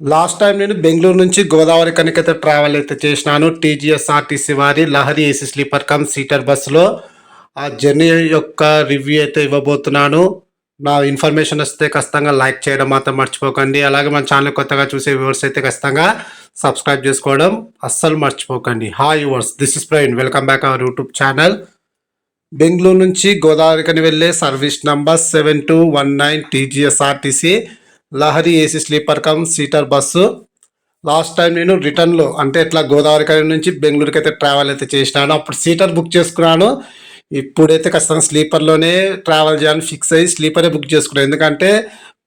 Last time నేను బెంగళూరు నుంచి Godavari కనికైతే travel అయితే చేసినాను. టీజీఎస్ఆర్టీసీ వారి Lahari AC sleeper cum seater బస్సులో ఆ జర్నీ యొక్క రివ్యూ అయితే ఇవ్వబోతున్నాను. నా ఇన్ఫర్మేషన్ వస్తే ఖచ్చితంగా లైక్ చేయడం మాత్రం మర్చిపోకండి. అలాగే మన ఛానల్ కొత్తగా చూసే వ్యూవర్స్ అయితే ఖచ్చితంగా సబ్స్క్రైబ్ చేసుకోవడం అస్సలు మర్చిపోకండి. Hi yours this is Praveen. Welcome back our YouTube channel. Bengaluru నుంచి గోదావరికని వెళ్ళే service number seven two one nine TGSRTC Lahari AC sleeper cum seater bus. Last time నేను రిటర్న్లో అంటే ఇట్లా గోదావరికని నుంచి బెంగళూరుకి అయితే ట్రావెల్ అయితే చేసినాను. అప్పుడు సీటర్ బుక్ చేసుకున్నాను. ఇప్పుడైతే ఖచ్చితంగా స్లీపర్లోనే ట్రావెల్ చేయాలని ఫిక్స్ అయ్యి స్లీపరే బుక్ చేసుకున్నాను ఎందుకంటే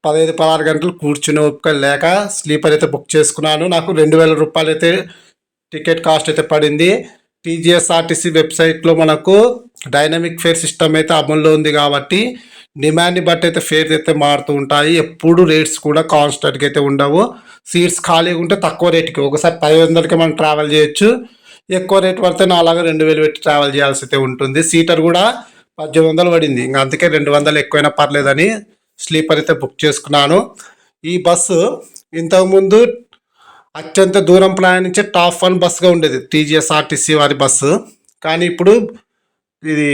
పదహైదు పదహారు గంటలు కూర్చునే ఓపిక లేక స్లీపర్ అయితే బుక్ చేసుకున్నాను. నాకు రెండు వేల రూపాయలు అయితే టికెట్ కాస్ట్ అయితే పడింది. టీజీఎస్ఆర్టీసీ వెబ్సైట్లో మనకు డైనమిక్ ఫేర్ సిస్టమ్ అయితే అమల్లో ఉంది కాబట్టి డిమాండ్ని బట్టి అయితే ఫేర్స్ అయితే మారుతూ ఉంటాయి. ఎప్పుడు రేట్స్ కూడా కాన్స్టెంట్గా అయితే ఉండవు. సీట్స్ ఖాళీగా ఉంటే తక్కువ రేట్కి ఒకసారి పది వందలకి మనం ట్రావెల్ చేయొచ్చు. ఎక్కువ రేట్ పడితే నా రెండు వేలు పెట్టి ట్రావెల్ చేయాల్సి అయితే ఉంటుంది. సీటర్ కూడా పద్దెనిమిది వందలు పడింది. ఇంకా అందుకే రెండు వందలు ఎక్కువైనా పర్లేదని స్లీపర్ అయితే బుక్ చేసుకున్నాను. ఈ బస్సు ఇంతకుముందు అత్యంత దూరం ప్రయాణించే టాప్ వన్ బస్సుగా ఉండేది. టీజీఎస్ఆర్టీసీ వారి బస్సు. కానీ ఇప్పుడు ఇది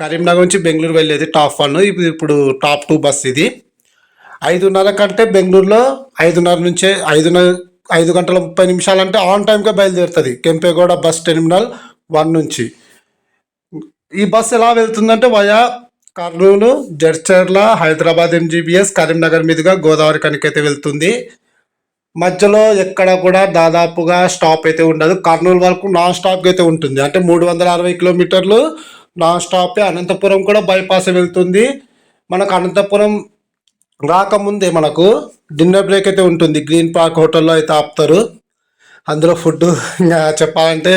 కరీంనగర్ నుంచి బెంగళూరు వెళ్ళేది టాప్ వన్. ఇప్పుడు ఇప్పుడు టాప్ టూ బస్ ఇది. ఐదున్నర కంటే బెంగళూరులో ఐదున్నర నుంచే ఐదున్నర ఐదు గంటల ముప్పై నిమిషాలంటే ఆన్ టైంకే బయలుదేరుతుంది. కెంపేగౌడ బస్ టెర్మినల్ వన్ నుంచి. ఈ బస్ ఎలా వెళ్తుందంటే వయా కర్నూలు జడ్చర్ల హైదరాబాద్ ఎంజీబీఎస్ కరీంనగర్ మీదుగా గోదావరి కనికైతే వెళ్తుంది. మధ్యలో ఎక్కడ కూడా దాదాపుగా స్టాప్ అయితే ఉండదు. కర్నూలు వరకు నాన్ స్టాప్గా అయితే ఉంటుంది. అంటే మూడు వందల అరవై కిలోమీటర్లు నాన్ స్టాప్ అనంతపురం కూడా బైపాస్ వెళ్తుంది. మనకు అనంతపురం రాకముందే మనకు డిన్నర్ బ్రేక్ అయితే ఉంటుంది. గ్రీన్ పార్క్ హోటల్లో అయితే ఆపుతారు. అందులో ఫుడ్ ఇంకా చెప్పాలంటే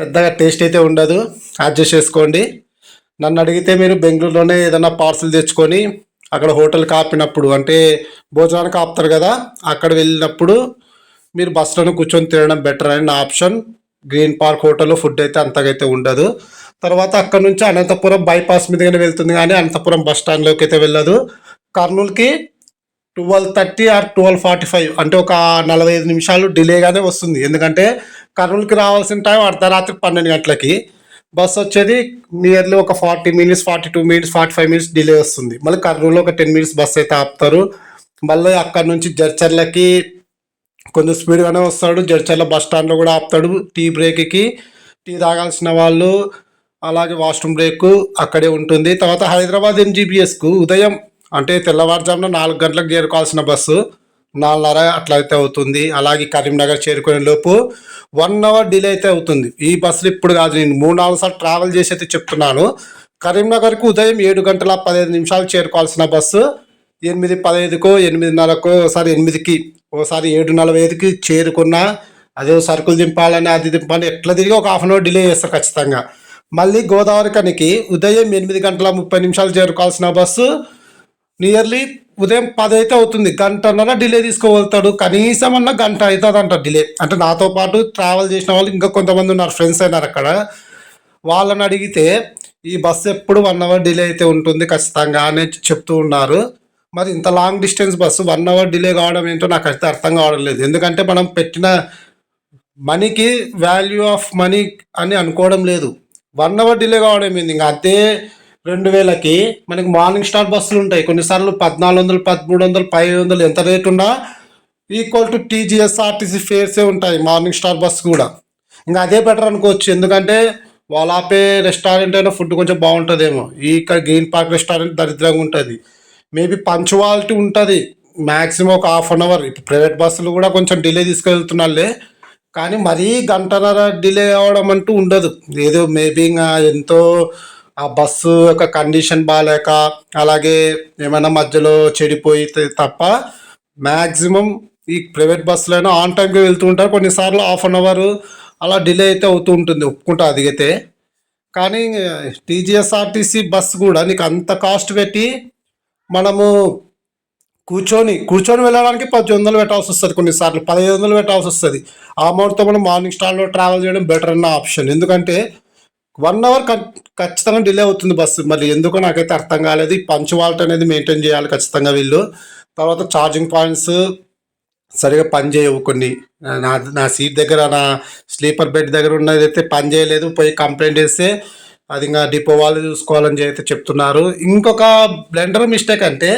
పెద్దగా టేస్ట్ అయితే ఉండదు. అడ్జస్ట్ చేసుకోండి. నన్ను అడిగితే మీరు బెంగళూరులోనే ఏదైనా పార్సిల్ తెచ్చుకొని అక్కడ హోటల్కి ఆపినప్పుడు అంటే భోజనానికి ఆపుతారు కదా అక్కడ వెళ్ళినప్పుడు మీరు బస్సులోనే కూర్చొని తినడం బెటర్ అని నా ఆప్షన్. గ్రీన్ పార్క్ హోటల్లో ఫుడ్ అయితే అంతగా అయితే ఉండదు. తర్వాత అక్కడ నుంచి అనంతపురం బైపాస్ మీదుగానే వెళ్తుంది కానీ అనంతపురం బస్ స్టాండ్లోకి అయితే వెళ్ళదు. కర్నూలుకి twelve thirty or twelve forty five అంటే ఒక నలభై ఐదు నిమిషాలు డిలేగానే వస్తుంది. ఎందుకంటే కర్నూలుకి రావాల్సిన టైం అర్ధరాత్రి పన్నెండు గంటలకి. బస్ వచ్చేది నియర్లీ ఒక forty minutes forty two minutes forty five minutes delay వస్తుంది. మళ్ళీ కర్నూలులో ఒక టెన్ మినిట్స్ బస్ అయితే ఆపుతారు. మళ్ళీ అక్కడ నుంచి జడ్చర్లకి కొంచెం స్పీడ్గానే వస్తాడు. జడ్చర్ల బస్ స్టాండ్లో కూడా ఆపుతాడు. టీ బ్రేక్కి టీ తాగాల్సిన వాళ్ళు అలాగే వాష్రూమ్ బ్రేక్ అక్కడే ఉంటుంది. తర్వాత హైదరాబాద్ ఎంజీబీఎస్కు ఉదయం అంటే తెల్లవారుజామున నాలుగు గంటలకు చేరుకోవాల్సిన బస్సు నాలుగున్నర అట్లా అయితే అవుతుంది. అలాగే కరీంనగర్ చేరుకునే లోపు వన్ అవర్ డిలే అయితే అవుతుంది. ఈ బస్సులు ఇప్పుడు కాదు నేను మూడు నాలుగు సార్లు ట్రావెల్ చేసి అయితే చెప్తున్నాను. కరీంనగర్కు ఉదయం ఏడు గంటల పదిహేను నిమిషాలు చేరుకోవాల్సిన బస్సు ఎనిమిది పదహైదుకో ఎనిమిదిన్నరకో ఒకసారి ఎనిమిదికి ఒకసారి ఏడు నలభై ఐదుకి చేరుకున్నా అదే సరుకులు దింపాలని అది దింపాలని ఎట్లా తిరిగి ఒక హాఫ్ అన్ అవర్ డిలే చేస్తారు ఖచ్చితంగా. మళ్ళీ గోదావరి కనికి ఉదయం ఎనిమిది గంటల ముప్పై నిమిషాలు చేరుకోవాల్సిన బస్సు నియర్లీ ఉదయం పది అయితే అవుతుంది. గంటన్నర డిలే తీసుకోగలుగుతాడు. కనీసం అన్న గంట అవుతుంది అంట డిలే. అంటే నాతో పాటు ట్రావెల్ చేసిన వాళ్ళు ఇంకా కొంతమంది ఉన్నారు ఫ్రెండ్స్ అయినారు అక్కడ. వాళ్ళని అడిగితే ఈ బస్సు ఎప్పుడు వన్ అవర్ డిలే అయితే ఉంటుంది ఖచ్చితంగా అని చెప్తూ ఉన్నారు. మరి ఇంత long distance bus one hour delay కావడం ఏంటో నాకు అయితే అర్థం కావడం లేదు. ఎందుకంటే మనం పెట్టిన మనీకి వాల్యూ ఆఫ్ మనీ అని అనుకోవడం లేదు. వన్ అవర్ డిలే కావడం ఏంది? ఇంకా అదే రెండు వేలకి మనకి మార్నింగ్ స్టార్ బస్సులు ఉంటాయి. కొన్నిసార్లు పద్నాలుగు వందలు పదమూడు వందలు పదిహేను వందలు ఎంత రేట్ ఉన్నా ఈక్వల్ టు టీజీఎస్ఆర్టీసీ ఫేర్సే ఉంటాయి మార్నింగ్ స్టార్ బస్సు కూడా. ఇంకా అదే బెటర్ అనుకోవచ్చు. ఎందుకంటే వాళ్ళు ఆపే రెస్టారెంట్ అయినా ఫుడ్ కొంచెం బాగుంటుందేమో. ఈ ఇక్కడ గ్రీన్ పార్క్ రెస్టారెంట్ దరిద్రంగా ఉంటుంది. మేబీ పంచువాలిటీ ఉంటుంది. మ్యాక్సిమం ఒక హాఫ్ అన్ అవర్. ఇప్పుడు ప్రైవేట్ బస్సులు కూడా కొంచెం డిలే తీసుకెళ్తున్నాళ్ళే. కానీ మరీ గంటన్నర డిలే అవ్వడం అంటూ ఉండదు. ఏదో మేబీ ఇంకా ఎంతో ఆ బస్సు యొక్క కండిషన్ బాగాలేక అలాగే ఏమైనా మధ్యలో చెడిపోయితే తప్ప మ్యాక్సిమం ఈ ప్రైవేట్ బస్సులైనా ఆన్ టైంకి వెళ్తూ ఉంటారు. కొన్నిసార్లు హాఫ్ అన్ అవర్ అలా డిలే అయితే అవుతూ ఉంటుంది. ఒప్పుకుంటా అదిగితే. కానీ టీజీఎస్ఆర్టీసీ బస్సు కూడా నీకు అంత కాస్ట్ పెట్టి మనము కూర్చొని కూర్చొని వెళ్ళడానికి పది వందలు పెట్టాల్సి వస్తుంది కొన్నిసార్లు. పదిహేను వందలు పెట్టాల్సి వస్తుంది. ఆ అమౌంట్తో మనం మార్నింగ్ స్టార్లో ట్రావెల్ చేయడం బెటర్ అన్న ఆప్షన్ ఎందుకంటే వన్ అవర్ ఖచ్చితంగా డిలే అవుతుంది బస్సు మరి ఎందుకో నాకైతే అర్థం కాలేదు. ఈ పంచువాలిటీ అనేది మెయింటైన్ చేయాలి ఖచ్చితంగా వీళ్ళు. తర్వాత ఛార్జింగ్ పాయింట్స్ సరిగా పని చేయవు కొన్ని. నా నా సీట్ దగ్గర నా స్లీపర్ బెడ్ దగ్గర ఉన్నది అయితే పని చేయలేదు. పోయి కంప్లైంట్ చేస్తే అది ఇంకా డిపో వాళ్ళు చూసుకోవాలని అయితే చెప్తున్నారు. ఇంకొక బ్లెండర్ మిస్టేక్ అంటే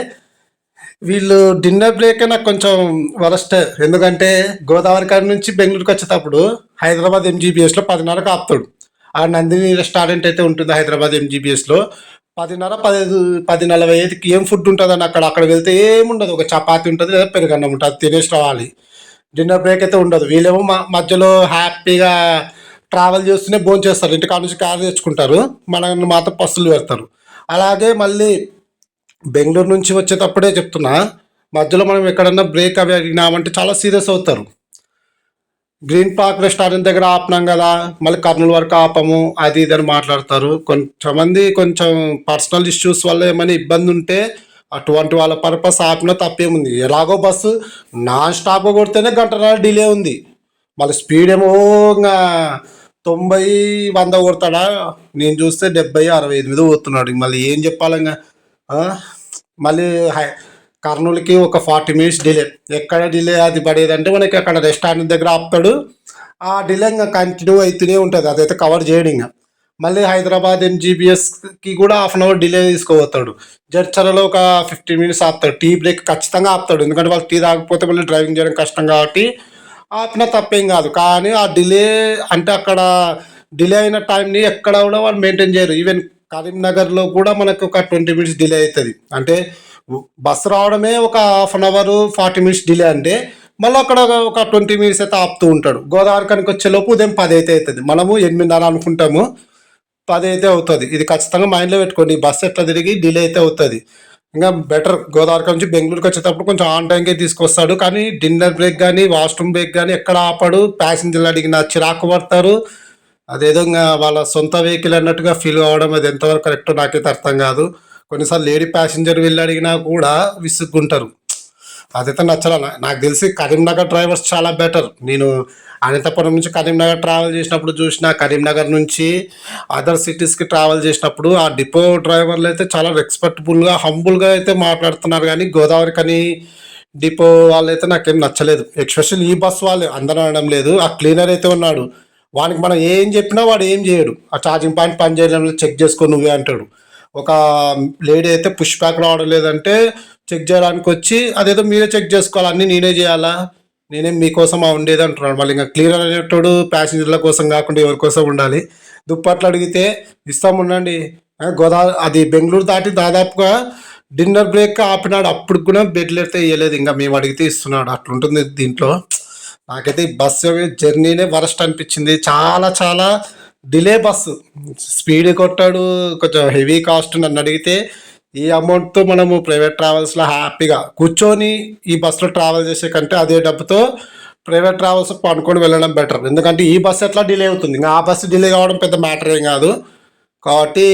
వీళ్ళు డిన్నర్ బ్రేక్ నాకు కొంచెం వరస్ట్. ఎందుకంటే గోదావరి కాడ నుంచి బెంగళూరుకి వచ్చేటప్పుడు హైదరాబాద్ ఎంజీబీఎస్లో పదిన్నరకు ఆపుతాడు. ఆ నందిని రెస్టారెంట్ అయితే ఉంటుంది హైదరాబాద్ ఎంజీబీఎస్లో పదిన్నర పదిహేను పది నలభై ఐదుకి ఏం ఫుడ్ ఉంటుందని అక్కడ అక్కడ వెళ్తే ఏముండదు. ఒక చపాతి ఉంటుంది లేదా పెరుగన్నం ఉంటుంది. అది తినేసి రావాలి. డిన్నర్ బ్రేక్ అయితే ఉండదు. వీళ్ళేమో మా మధ్యలో హ్యాపీగా ట్రావెల్ చేస్తూనే భోజనం చేస్తారు ఇంటికాడ నుంచి కారు తెచ్చుకుంటారు. మనల్ని మాత్రం పస్తులు పెడతారు. అలాగే మళ్ళీ బెంగళూరు నుంచి వచ్చేటప్పుడే చెప్తున్నా మధ్యలో మనం ఎక్కడన్నా బ్రేక్ అవి అడిగినామంటే చాలా సీరియస్ అవుతారు. గ్రీన్ పార్క్ రెస్టారెంట్ దగ్గర ఆపినాం కదా మళ్ళీ కర్నూలు వరకు ఆపము అది ఇది అని మాట్లాడతారు. కొంతమంది కొంచెం పర్సనల్ ఇష్యూస్ వల్ల ఏమైనా ఇబ్బంది ఉంటే అటువంటి వాళ్ళ పర్పస్ ఆపినా తప్పేముంది. ఎలాగో బస్సు నాన్ స్టాప్ కొడితేనే గంటన్నర డిలే ఉంది. మళ్ళీ స్పీడ్ ఏమో ఇంకా తొంభై వంద కొడతాడా? నేను చూస్తే డెబ్బై అరవై ఎనిమిది పోతున్నాడు మళ్ళీ ఏం చెప్పాలంగా మళ్ళీ హై కర్నూలుకి ఒక ఫార్టీ మినిట్స్ డిలే. ఎక్కడ డిలే అది పడేదంటే మనకి అక్కడ రెస్టారెంట్ దగ్గర ఆపుతాడు. ఆ డిలే ఇంకా కంటిన్యూ అవుతూనే ఉంటుంది. అదైతే కవర్ చేయడం ఇంకా. మళ్ళీ హైదరాబాద్ ఎంజీబీఎస్కి కూడా హాఫ్ అన్ అవర్ డిలే తీసుకుపోతాడు జడ్చరలో ఒక ఫిఫ్టీన్ మినిట్స్ ఆపుతాడు. టీ బ్రేక్ ఖచ్చితంగా ఆపుతాడు. ఎందుకంటే వాళ్ళు టీ తాగకపోతే మళ్ళీ డ్రైవింగ్ చేయడం కష్టం కాబట్టి ఆపినా తప్పేం కాదు. కానీ ఆ డిలే అంటే అక్కడ డిలే అయిన టైంని ఎక్కడ కూడా వాళ్ళు మెయింటైన్ చేయరు. ఈవెన్ కరీంనగర్లో కూడా మనకు ఒక ట్వంటీ మినిట్స్ డిలే అవుతుంది అంటే బస్సు రావడమే ఒక half an hour forty minutes delay అంటే మళ్ళీ అక్కడ ఒక- ట్వంటీ మినిట్స్ అయితే ఆపుతూ ఉంటాడు. గోదావరి కనుక వచ్చేలోపు ఉదయం పది అయితే అవుతుంది మనము ఎనిమిదిన్నర అనుకుంటాము పది అయితే అవుతుంది. ఇది ఖచ్చితంగా మైండ్లో పెట్టుకోండి. బస్సు ఎట్లా తిరిగి డిలే అయితే అవుతుంది. ఇంకా బెటర్ గోదావరి నుంచి బెంగళూరుకి వచ్చేటప్పుడు కొంచెం ఆన్ టైంకే తీసుకొస్తాడు. కానీ డిన్నర్ బ్రేక్ కానీ వాష్రూమ్ బ్రేక్ కానీ ఎక్కడ ఆపడు. ప్యాసింజర్లు అడిగిన చిరాకు పడతారు. అదేవిధంగా వాళ్ళ సొంత వెహికల్ అన్నట్టుగా ఫీల్ అవ్వడం అది ఎంతవరకు కరెక్టో నాకైతే అర్థం కాదు. కొన్నిసార్లు లేడీ ప్యాసింజర్ వెళ్ళి అడిగినా కూడా విసుగ్గుంటారు అదైతే నచ్చల. నాకు తెలిసి కరీంనగర్ డ్రైవర్స్ చాలా బెటర్ నేను అనంతపురం నుంచి కరీంనగర్ ట్రావెల్ చేసినప్పుడు చూసిన కరీంనగర్ నుంచి అదర్ సిటీస్కి ట్రావెల్ చేసినప్పుడు ఆ డిపో డ్రైవర్లు అయితే చాలా రెస్పెక్టబుల్గా హంబుల్గా అయితే మాట్లాడుతున్నారు. కానీ గోదావరి కని డిపో వాళ్ళు అయితే నాకేం నచ్చలేదు. ఎక్స్పెషల్ ఈ బస్ వాళ్ళు. అందరూ అనడం లేదు. ఆ క్లీనర్ అయితే ఉన్నాడు. వానికి మనం ఏం చెప్పినా వాడు ఏం చేయడు. ఆ ఛార్జింగ్ పాయింట్ పని చేయడం లేదు చెక్ చేసుకో నువ్వే అంటాడు. ఒక లేడీ అయితే పుష్ బ్యాక్ రావడం లేదంటే చెక్ చేయడానికి వచ్చి అదేదో మీరే చెక్ చేసుకోవాలి అన్నీ నేనే చేయాలా? నేనేం మీకోసం ఆ ఉండేది అంటున్నాడు. మళ్ళీ ఇంకా క్లియర్ అనేటోడు ప్యాసింజర్ల కోసం కాకుండా ఎవరి కోసం ఉండాలి? దుప్పట్లు అడిగితే ఇస్తాం ఉండండి. గోదావరి అది బెంగళూరు దాటి దాదాపుగా డిన్నర్ బ్రేక్ ఆపినాడు. అప్పుడు కూడా బెడ్లు అయితే ఇవ్వలేదు ఇంకా మేము అడిగితే ఇస్తున్నాడు. అట్లుంటుంది దీంట్లో. నాకైతే ఈ బస్సు జర్నీనే వరస్ట్ అనిపించింది. చాలా చాలా డిలే బస్సు. స్పీడ్ కొట్టాడు కొంచెం హెవీ కాస్ట్ నన్ను అడిగితే ఈ అమౌంట్తో మనము ప్రైవేట్ ట్రావెల్స్లో హ్యాపీగా కూర్చొని ఈ బస్సులో ట్రావెల్ చేసే కంటే అదే డబ్బుతో ప్రైవేట్ ట్రావెల్స్ పనుకొని వెళ్ళడం బెటర్. ఎందుకంటే ఈ బస్సు ఎట్లా డిలే అవుతుంది? ఇంకా ఆ బస్సు డిలే కావడం పెద్ద మ్యాటర్ ఏం కాదు. కాబట్టి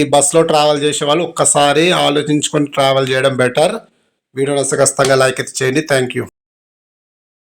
ఈ బస్సులో ట్రావెల్ చేసే వాళ్ళు ఒక్కసారి ఆలోచించుకొని ట్రావెల్ చేయడం బెటర్. వీడియో నచ్చ ఖచ్చితంగా లైక్ అయితే చేయండి. Thank you